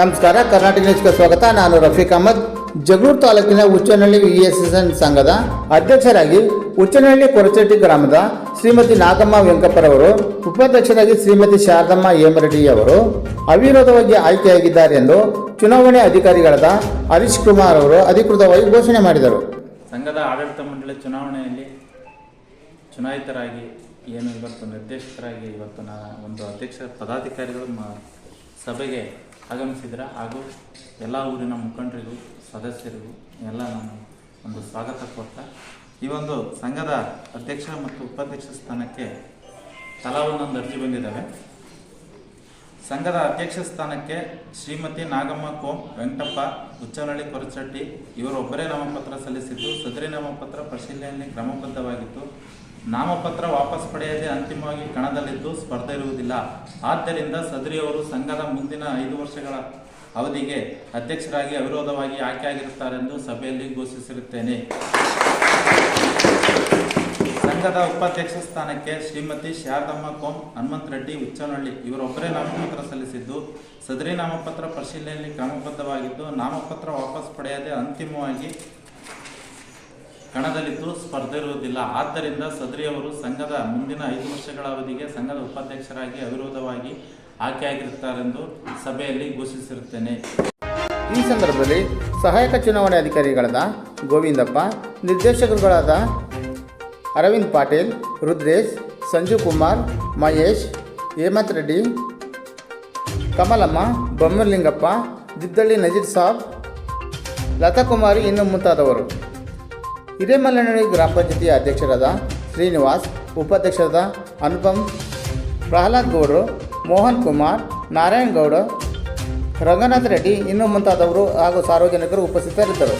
ನಮಸ್ಕಾರ, ಕರ್ನಾಟಕ ನ್ಯೂಸ್ಗೆ ಸ್ವಾಗತ. ನಾನು ರಫೀಕ್ ಅಹಮದ್. ಜಗಳೂರು ತಾಲೂಕಿನ Uchchanahalli V S S N ಸಂಘದ ಅಧ್ಯಕ್ಷರಾಗಿ ಉಚ್ಚನಹಳ್ಳಿ ಕೊರಚೆಟ್ಟಿ ಗ್ರಾಮದ ಶ್ರೀಮತಿ ನಾಗಮ್ಮ ವೆಂಕಪ್ಪರವರು, ಉಪಾಧ್ಯಕ್ಷರಾಗಿ ಶ್ರೀಮತಿ ಶಾರದಮ್ಮ ಹೇಮರೆಡ್ಡಿ ಅವರು ಅವಿರೋಧವಾಗಿ ಆಯ್ಕೆಯಾಗಿದ್ದಾರೆ ಎಂದು ಚುನಾವಣೆ ಅಧಿಕಾರಿಗಳಾದ ಹರೀಶ್ ಕುಮಾರ್ ಅವರು ಅಧಿಕೃತವಾಗಿ ಘೋಷಣೆ ಮಾಡಿದರು. ಸಂಘದ ಆಡಳಿತ ಮಂಡಳಿ ಚುನಾವಣೆಯಲ್ಲಿ ಚುನಾಯಿತರಾಗಿ ಏನು ಇವತ್ತು ನಿರ್ದೇಶಕರಾಗಿ ಇವತ್ತು ನಾ ಒಂದು ಅಧ್ಯಕ್ಷ ಪದಾಧಿಕಾರಿಗಳು ಸಭೆಗೆ ಆಗಮಿಸಿದ್ರ ಹಾಗೂ ಎಲ್ಲ ಊರಿನ ಮುಖಂಡರಿಗೂ, ಸದಸ್ಯರಿಗೂ ಎಲ್ಲ ನಾನು ಒಂದು ಸ್ವಾಗತ ಕೊಡ್ತಾ ಈ ಒಂದು ಸಂಘದ ಅಧ್ಯಕ್ಷ ಮತ್ತು ಉಪಾಧ್ಯಕ್ಷ ಸ್ಥಾನಕ್ಕೆ ತಲಾ ಒಂದೊಂದು ಅರ್ಜಿ ಬಂದಿದ್ದಾವೆ ಸಂಘದ ಅಧ್ಯಕ್ಷ ಸ್ಥಾನಕ್ಕೆ ಶ್ರೀಮತಿ ನಾಗಮ್ಮ ಕೋಮ್ ವೆಂಕಟಪ್ಪ ಹುಚ್ಚನಹಳ್ಳಿ ಕೊರಚಟ್ಟಿ ಇವರೊಬ್ಬರೇ ನಾಮಪತ್ರ ಸಲ್ಲಿಸಿದ್ದು, ಸದರಿ ನಾಮಪತ್ರ ಪರಿಶೀಲನೆಯಲ್ಲಿ ಕ್ರಮಬದ್ಧವಾಗಿತ್ತು. ನಾಮಪತ್ರ ವಾಪಸ್ ಪಡೆಯದೆ ಅಂತಿಮವಾಗಿ ಕಣದಲ್ಲಿದ್ದು ಸ್ಪರ್ಧೆ ಇರುವುದಿಲ್ಲ. ಆದ್ದರಿಂದ ಸದರಿಯವರು ಸಂಘದ ಮುಂದಿನ ಐದು ವರ್ಷಗಳ ಅವಧಿಗೆ ಅಧ್ಯಕ್ಷರಾಗಿ ಅವಿರೋಧವಾಗಿ ಆಯ್ಕೆಯಾಗಿರುತ್ತಾರೆಂದು ಸಭೆಯಲ್ಲಿ ಘೋಷಿಸಿರುತ್ತೇನೆ. ಸಂಘದ ಉಪಾಧ್ಯಕ್ಷ ಸ್ಥಾನಕ್ಕೆ ಶ್ರೀಮತಿ ಶಾರದಮ್ಮ ಕೋಮ್ ಹನುಮಂತ ರೆಡ್ಡಿ ಉಚ್ಚನಹಳ್ಳಿ ಇವರೊಬ್ಬರೇ ನಾಮಪತ್ರ ಸಲ್ಲಿಸಿದ್ದು ಸದರಿ ನಾಮಪತ್ರ ಪರಿಶೀಲನೆಯಲ್ಲಿ ಕ್ರಮಬದ್ಧವಾಗಿದ್ದು, ನಾಮಪತ್ರ ವಾಪಸ್ ಪಡೆಯದೆ ಅಂತಿಮವಾಗಿ ಕಣದಲ್ಲಿದ್ದು ಸ್ಪರ್ಧೆ ಇರುವುದಿಲ್ಲ. ಆದ್ದರಿಂದ ಸದರಿಯವರು ಸಂಘದ ಮುಂದಿನ ಐದು ವರ್ಷಗಳ ಅವಧಿಗೆ ಸಂಘದ ಉಪಾಧ್ಯಕ್ಷರಾಗಿ ಅವಿರೋಧವಾಗಿ ಆಯ್ಕೆಯಾಗಿರುತ್ತಾರೆಂದು ಸಭೆಯಲ್ಲಿ ಘೋಷಿಸಿರುತ್ತೇನೆ. ಈ ಸಂದರ್ಭದಲ್ಲಿ ಸಹಾಯಕ ಚುನಾವಣೆ ಅಧಿಕಾರಿಗಳಾದ ಗೋವಿಂದಪ್ಪ, ನಿರ್ದೇಶಕರುಗಳಾದ ಅರವಿಂದ್ ಪಾಟೀಲ್, ರುದ್ರೇಶ್, ಸಂಜು ಕುಮಾರ್, ಮಹೇಶ್, ಹೇಮಂತ್ ರೆಡ್ಡಿ, ಕಮಲಮ್ಮ, ಬೊಮ್ಮಲಿಂಗಪ್ಪ, ದಿದ್ದಳ್ಳಿ ನಜೀರ್ ಸಾಬ್ ಲತಾ ಕುಮಾರಿ ಇನ್ನು ಮುಂತಾದವರು. ಹಿರೇಮಲ್ಲನಹಳ್ಳಿ ಗ್ರಾಮ ಪಂಚಾಯತಿ ಅಧ್ಯಕ್ಷರಾದ ಶ್ರೀನಿವಾಸ್, ಉಪಾಧ್ಯಕ್ಷರಾದ ಅನುಪಮ್, ಪ್ರಹ್ಲಾದ್ ಗೌಡ್ರು, ಮೋಹನ್ ಕುಮಾರ್, ನಾರಾಯಣ್ ಗೌಡ, ರಂಗನಾಥ್ ರೆಡ್ಡಿ ಇನ್ನು ಮುಂತಾದವರು ಹಾಗೂ ಸಾರ್ವಜನಿಕರು ಉಪಸ್ಥಿತರಿದ್ದರು.